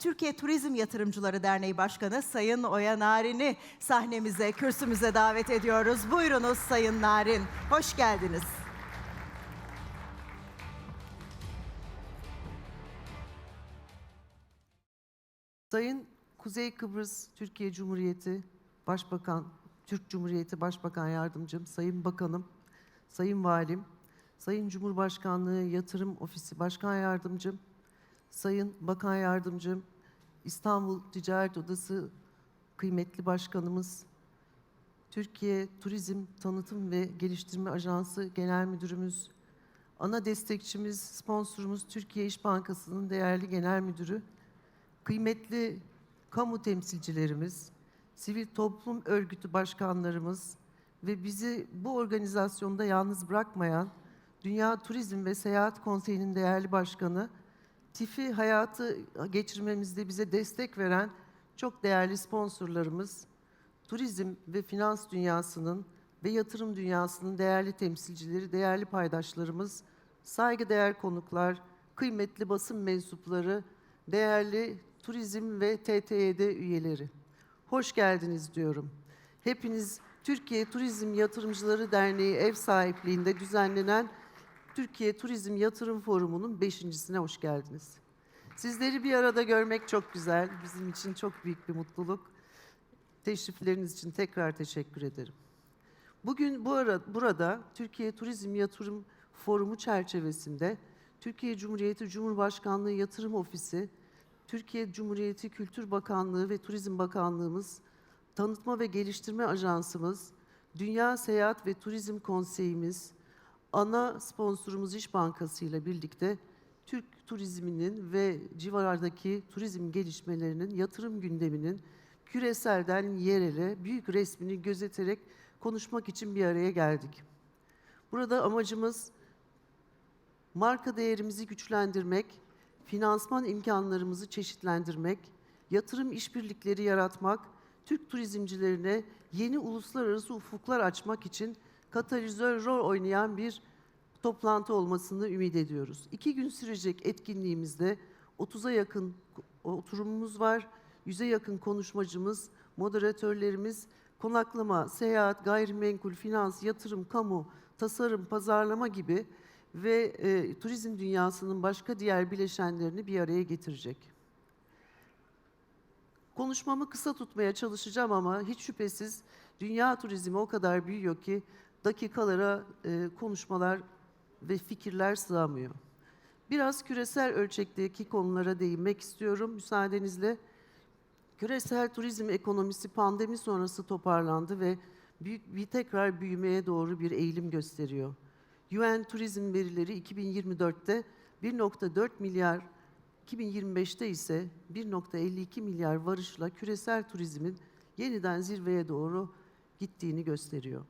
Türkiye Turizm Yatırımcıları Derneği Başkanı Sayın Oya Narin'i sahnemize, kürsümüze davet ediyoruz. Buyurunuz Sayın Narin, hoş geldiniz. Sayın Kuzey Kıbrıs Türkiye Cumhuriyeti Başbakan, Türk Cumhuriyeti Başbakan Yardımcım, Sayın Bakanım, Sayın Valim, Sayın Cumhurbaşkanlığı Yatırım Ofisi Başkan Yardımcım, Sayın Bakan Yardımcım, İstanbul Ticaret Odası kıymetli başkanımız, Türkiye Turizm Tanıtım ve Geliştirme Ajansı Genel Müdürümüz, ana destekçimiz, sponsorumuz Türkiye İş Bankası'nın değerli genel müdürü, kıymetli kamu temsilcilerimiz, sivil toplum örgütü başkanlarımız ve bizi bu organizasyonda yalnız bırakmayan Dünya Turizm ve Seyahat Konseyi'nin değerli başkanı, TİF'i hayatı geçirmemizde bize destek veren çok değerli sponsorlarımız, turizm ve finans dünyasının ve yatırım dünyasının değerli temsilcileri, değerli paydaşlarımız, saygıdeğer konuklar, kıymetli basın mensupları, değerli turizm ve TTYD üyeleri. Hoş geldiniz diyorum. Hepiniz Türkiye Turizm Yatırımcıları Derneği ev sahipliğinde düzenlenen Türkiye Turizm Yatırım Forumu'nun beşincisine hoş geldiniz. Sizleri bir arada görmek çok güzel. Bizim için çok büyük bir mutluluk. Teşrifleriniz için tekrar teşekkür ederim. Bugün bu ara, burada Türkiye Turizm Yatırım Forumu çerçevesinde Türkiye Cumhuriyeti Cumhurbaşkanlığı Yatırım Ofisi, Türkiye Cumhuriyeti Kültür Bakanlığı ve Turizm Bakanlığımız, Tanıtma ve Geliştirme Ajansımız, Dünya Seyahat ve Turizm Konseyimiz, ana sponsorumuz İş Bankası ile birlikte Türk turizminin ve civarlardaki turizm gelişmelerinin, yatırım gündeminin küreselden yerele büyük resmini gözeterek konuşmak için bir araya geldik. Burada amacımız marka değerimizi güçlendirmek, finansman imkanlarımızı çeşitlendirmek, yatırım işbirlikleri yaratmak, Türk turizmcilerine yeni uluslararası ufuklar açmak için katalizör rol oynayan bir toplantı olmasını ümit ediyoruz. İki gün sürecek etkinliğimizde 30'a yakın oturumumuz var, 100'e yakın konuşmacımız, moderatörlerimiz, konaklama, seyahat, gayrimenkul, finans, yatırım, kamu, tasarım, pazarlama gibi ve e, turizm dünyasının başka diğer bileşenlerini bir araya getirecek. Konuşmamı kısa tutmaya çalışacağım ama hiç şüphesiz dünya turizmi o kadar büyüyor ki dakikalara e, konuşmalar ve fikirler sığamıyor. Biraz küresel ölçekteki konulara değinmek istiyorum müsaadenizle. Küresel turizm ekonomisi pandemi sonrası toparlandı ve büyük bir tekrar büyümeye doğru bir eğilim gösteriyor. UN turizm verileri 2024'te 1.4 milyar, 2025'te ise 1.52 milyar varışla küresel turizmin yeniden zirveye doğru gittiğini gösteriyor.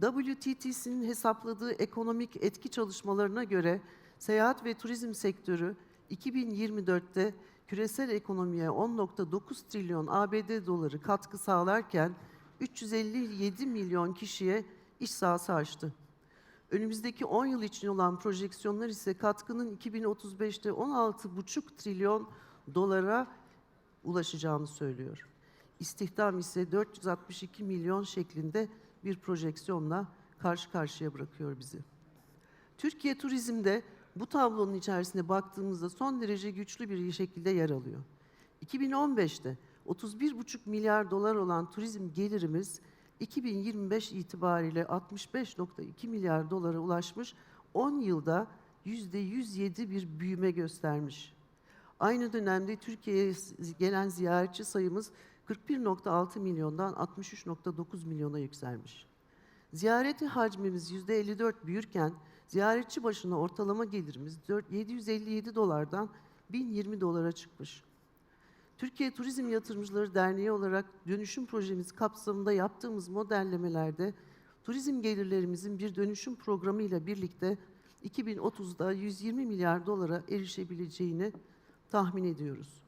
WTT'sinin hesapladığı ekonomik etki çalışmalarına göre seyahat ve turizm sektörü 2024'te küresel ekonomiye 10.9 trilyon ABD doları katkı sağlarken 357 milyon kişiye iş sahası açtı. Önümüzdeki 10 yıl için olan projeksiyonlar ise katkının 2035'te 16,5 trilyon dolara ulaşacağını söylüyor. İstihdam ise 462 milyon şeklinde bir projeksiyonla karşı karşıya bırakıyor bizi. Türkiye turizmde bu tablonun içerisine baktığımızda son derece güçlü bir şekilde yer alıyor. 2015'te 31,5 milyar dolar olan turizm gelirimiz 2025 itibariyle 65,2 milyar dolara ulaşmış, 10 yılda %107 bir büyüme göstermiş. Aynı dönemde Türkiye'ye gelen ziyaretçi sayımız 41.6 milyondan 63.9 milyona yükselmiş. Ziyareti hacmimiz %54 büyürken ziyaretçi başına ortalama gelirimiz 4 757 dolardan 1020 dolara çıkmış. Türkiye Turizm Yatırımcıları Derneği olarak dönüşüm projemiz kapsamında yaptığımız modellemelerde turizm gelirlerimizin bir dönüşüm programı ile birlikte 2030'da 120 milyar dolara erişebileceğini tahmin ediyoruz.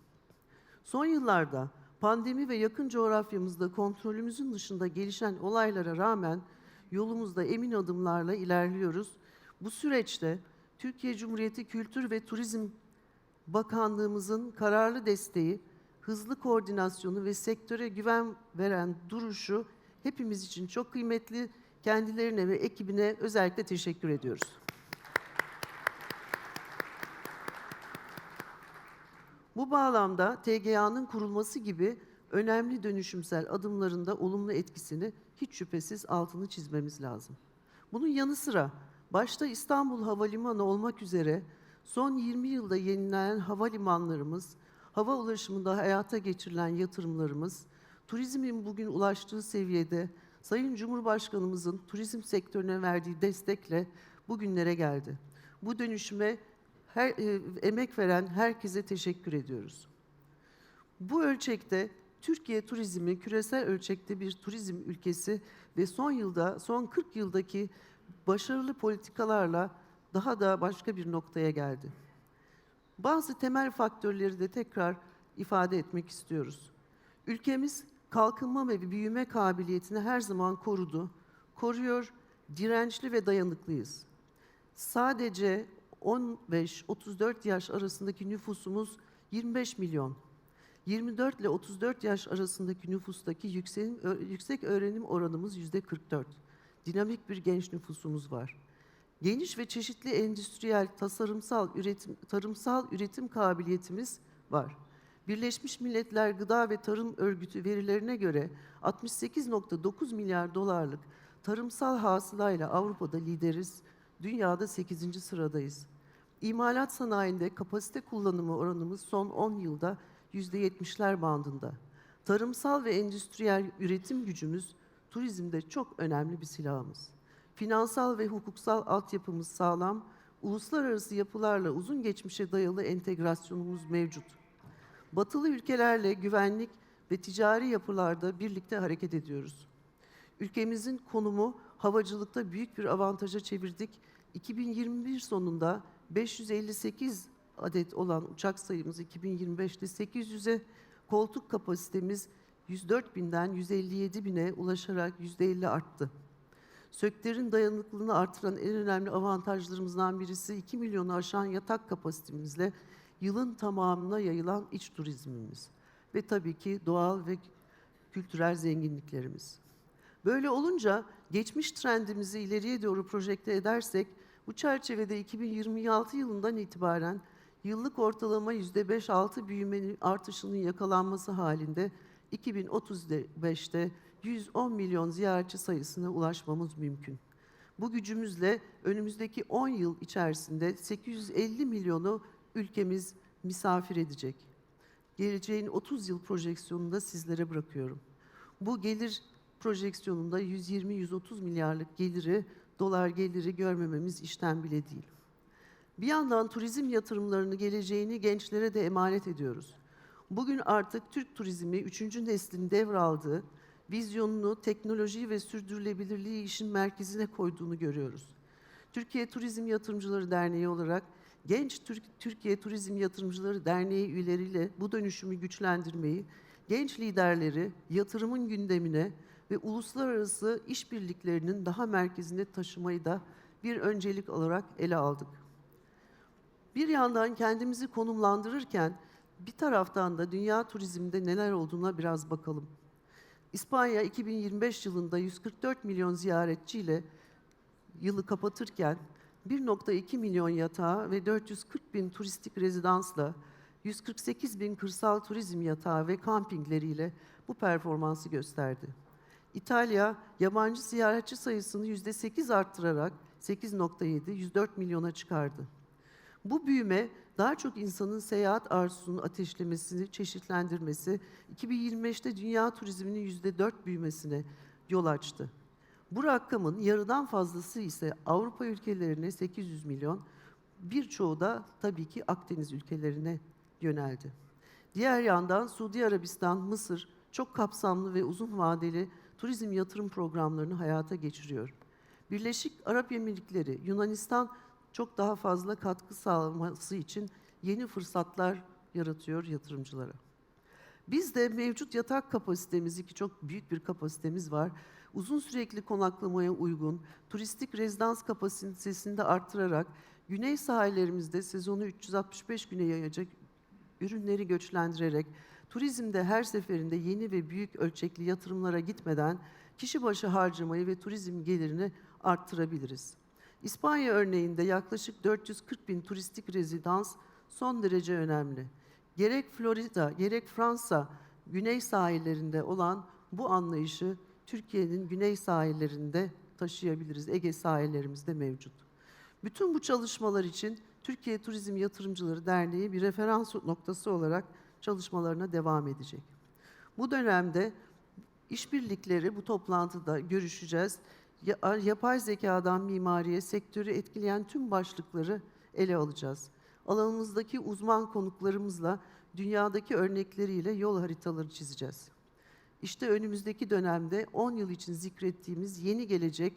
Son yıllarda pandemi ve yakın coğrafyamızda kontrolümüzün dışında gelişen olaylara rağmen yolumuzda emin adımlarla ilerliyoruz. Bu süreçte Türkiye Cumhuriyeti Kültür ve Turizm bakanlığımızın kararlı desteği, hızlı koordinasyonu ve sektöre güven veren duruşu hepimiz için çok kıymetli. Kendilerine ve ekibine özellikle teşekkür ediyoruz. Bu bağlamda TGA'nın kurulması gibi önemli dönüşümsel adımlarında olumlu etkisini hiç şüphesiz altını çizmemiz lazım. Bunun yanı sıra başta İstanbul Havalimanı olmak üzere son 20 yılda yenilenen havalimanlarımız, hava ulaşımında hayata geçirilen yatırımlarımız, turizmin bugün ulaştığı seviyede Sayın Cumhurbaşkanımızın turizm sektörüne verdiği destekle bugünlere geldi. Bu dönüşüme her, e, emek veren herkese teşekkür ediyoruz. Bu ölçekte Türkiye turizmi küresel ölçekte bir turizm ülkesi ve son yılda, son 40 yıldaki başarılı politikalarla daha da başka bir noktaya geldi. Bazı temel faktörleri de tekrar ifade etmek istiyoruz. Ülkemiz kalkınma ve büyüme kabiliyetini her zaman korudu, koruyor, dirençli ve dayanıklıyız. Sadece 15-34 yaş arasındaki nüfusumuz 25 milyon. 24 ile 34 yaş arasındaki nüfustaki yüksek, öğrenim oranımız yüzde 44. Dinamik bir genç nüfusumuz var. Geniş ve çeşitli endüstriyel, tasarımsal, üretim, tarımsal üretim kabiliyetimiz var. Birleşmiş Milletler Gıda ve Tarım Örgütü verilerine göre 68.9 milyar dolarlık tarımsal hasılayla Avrupa'da lideriz, dünyada 8. sıradayız. İmalat sanayinde kapasite kullanımı oranımız son 10 yılda %70'ler bandında. Tarımsal ve endüstriyel üretim gücümüz turizmde çok önemli bir silahımız. Finansal ve hukuksal altyapımız sağlam, uluslararası yapılarla uzun geçmişe dayalı entegrasyonumuz mevcut. Batılı ülkelerle güvenlik ve ticari yapılarda birlikte hareket ediyoruz. Ülkemizin konumu havacılıkta büyük bir avantaja çevirdik. 2021 sonunda 558 adet olan uçak sayımız 2025'te 800'e, koltuk kapasitemiz 104 binden 157 bine ulaşarak %50 arttı. Sektörün dayanıklılığını artıran en önemli avantajlarımızdan birisi 2 milyonu aşan yatak kapasitemizle yılın tamamına yayılan iç turizmimiz ve tabii ki doğal ve kültürel zenginliklerimiz. Böyle olunca geçmiş trendimizi ileriye doğru projekte edersek bu çerçevede 2026 yılından itibaren yıllık ortalama %5-6 büyümenin artışının yakalanması halinde 2035'te 110 milyon ziyaretçi sayısına ulaşmamız mümkün. Bu gücümüzle önümüzdeki 10 yıl içerisinde 850 milyonu ülkemiz misafir edecek. Geleceğin 30 yıl projeksiyonunu da sizlere bırakıyorum. Bu gelir projeksiyonunda 120-130 milyarlık geliri, dolar geliri görmememiz işten bile değil. Bir yandan turizm yatırımlarını geleceğini gençlere de emanet ediyoruz. Bugün artık Türk turizmi 3. neslin devraldığı, vizyonunu, teknoloji ve sürdürülebilirliği işin merkezine koyduğunu görüyoruz. Türkiye Turizm Yatırımcıları Derneği olarak Genç Türk Türkiye Turizm Yatırımcıları Derneği üyeleriyle bu dönüşümü güçlendirmeyi, genç liderleri yatırımın gündemine ve uluslararası işbirliklerinin daha merkezine taşımayı da bir öncelik olarak ele aldık. Bir yandan kendimizi konumlandırırken bir taraftan da dünya turizminde neler olduğuna biraz bakalım. İspanya 2025 yılında 144 milyon ziyaretçiyle yılı kapatırken 1.2 milyon yatağı ve 440 bin turistik rezidansla 148 bin kırsal turizm yatağı ve kampingleriyle bu performansı gösterdi. İtalya yabancı ziyaretçi sayısını %8 arttırarak 8.7 104 milyona çıkardı. Bu büyüme daha çok insanın seyahat arzusunu ateşlemesini, çeşitlendirmesi, 2025'te dünya turizminin %4 büyümesine yol açtı. Bu rakamın yarıdan fazlası ise Avrupa ülkelerine 800 milyon, birçoğu da tabii ki Akdeniz ülkelerine yöneldi. Diğer yandan Suudi Arabistan, Mısır çok kapsamlı ve uzun vadeli turizm yatırım programlarını hayata geçiriyor. Birleşik Arap Emirlikleri, Yunanistan çok daha fazla katkı sağlaması için yeni fırsatlar yaratıyor yatırımcılara. Biz de mevcut yatak kapasitemizi ki çok büyük bir kapasitemiz var. Uzun sürekli konaklamaya uygun, turistik rezidans kapasitesini de arttırarak Güney sahillerimizde sezonu 365 güne yayacak ürünleri göçlendirerek turizmde her seferinde yeni ve büyük ölçekli yatırımlara gitmeden kişi başı harcamayı ve turizm gelirini arttırabiliriz. İspanya örneğinde yaklaşık 440 bin turistik rezidans son derece önemli. Gerek Florida, gerek Fransa güney sahillerinde olan bu anlayışı Türkiye'nin güney sahillerinde taşıyabiliriz. Ege sahillerimizde mevcut. Bütün bu çalışmalar için Türkiye Turizm Yatırımcıları Derneği bir referans noktası olarak çalışmalarına devam edecek. Bu dönemde işbirlikleri bu toplantıda görüşeceğiz. Ya- Yapay zekadan mimariye sektörü etkileyen tüm başlıkları ele alacağız. Alanımızdaki uzman konuklarımızla dünyadaki örnekleriyle yol haritaları çizeceğiz. İşte önümüzdeki dönemde 10 yıl için zikrettiğimiz yeni gelecek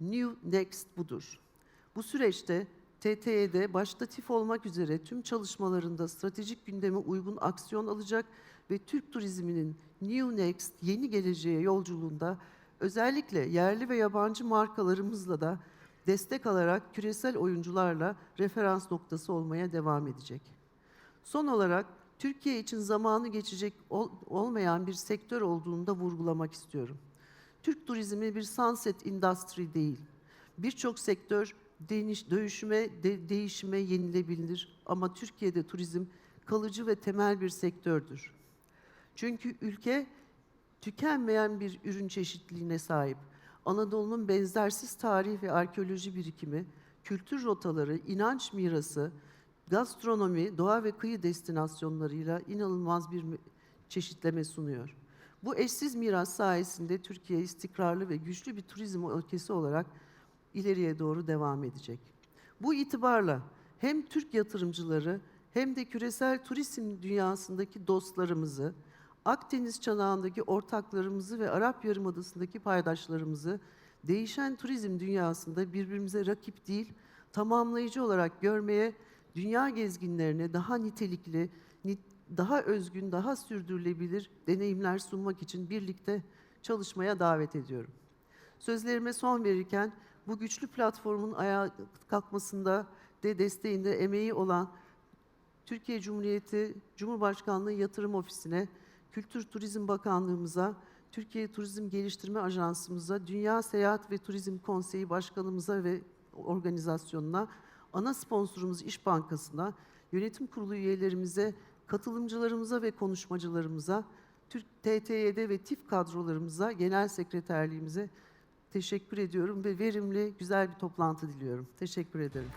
New Next budur. Bu süreçte TTE'de başta TİF olmak üzere tüm çalışmalarında stratejik gündeme uygun aksiyon alacak ve Türk turizminin New Next yeni geleceğe yolculuğunda özellikle yerli ve yabancı markalarımızla da destek alarak küresel oyuncularla referans noktası olmaya devam edecek. Son olarak Türkiye için zamanı geçecek ol- olmayan bir sektör olduğunu da vurgulamak istiyorum. Türk turizmi bir sunset industry değil. Birçok sektör deniş, dönüşüme, de- değişime yenilebilir ama Türkiye'de turizm kalıcı ve temel bir sektördür. Çünkü ülke tükenmeyen bir ürün çeşitliliğine sahip. Anadolu'nun benzersiz tarih ve arkeoloji birikimi, kültür rotaları, inanç mirası, gastronomi, doğa ve kıyı destinasyonlarıyla inanılmaz bir çeşitleme sunuyor. Bu eşsiz miras sayesinde Türkiye istikrarlı ve güçlü bir turizm ülkesi olarak ileriye doğru devam edecek. Bu itibarla hem Türk yatırımcıları hem de küresel turizm dünyasındaki dostlarımızı, Akdeniz çanağındaki ortaklarımızı ve Arap Yarımadası'ndaki paydaşlarımızı değişen turizm dünyasında birbirimize rakip değil, tamamlayıcı olarak görmeye, dünya gezginlerine daha nitelikli, ni- daha özgün, daha sürdürülebilir deneyimler sunmak için birlikte çalışmaya davet ediyorum. Sözlerime son verirken bu güçlü platformun ayağa kalkmasında de desteğinde emeği olan Türkiye Cumhuriyeti Cumhurbaşkanlığı Yatırım Ofisi'ne, Kültür Turizm Bakanlığımıza, Türkiye Turizm Geliştirme Ajansımıza, Dünya Seyahat ve Turizm Konseyi Başkanımıza ve organizasyonuna, ana sponsorumuz İş Bankası'na, yönetim kurulu üyelerimize, katılımcılarımıza ve konuşmacılarımıza, Türk TTYD ve TİF kadrolarımıza, genel sekreterliğimize teşekkür ediyorum ve verimli, güzel bir toplantı diliyorum. Teşekkür ederim.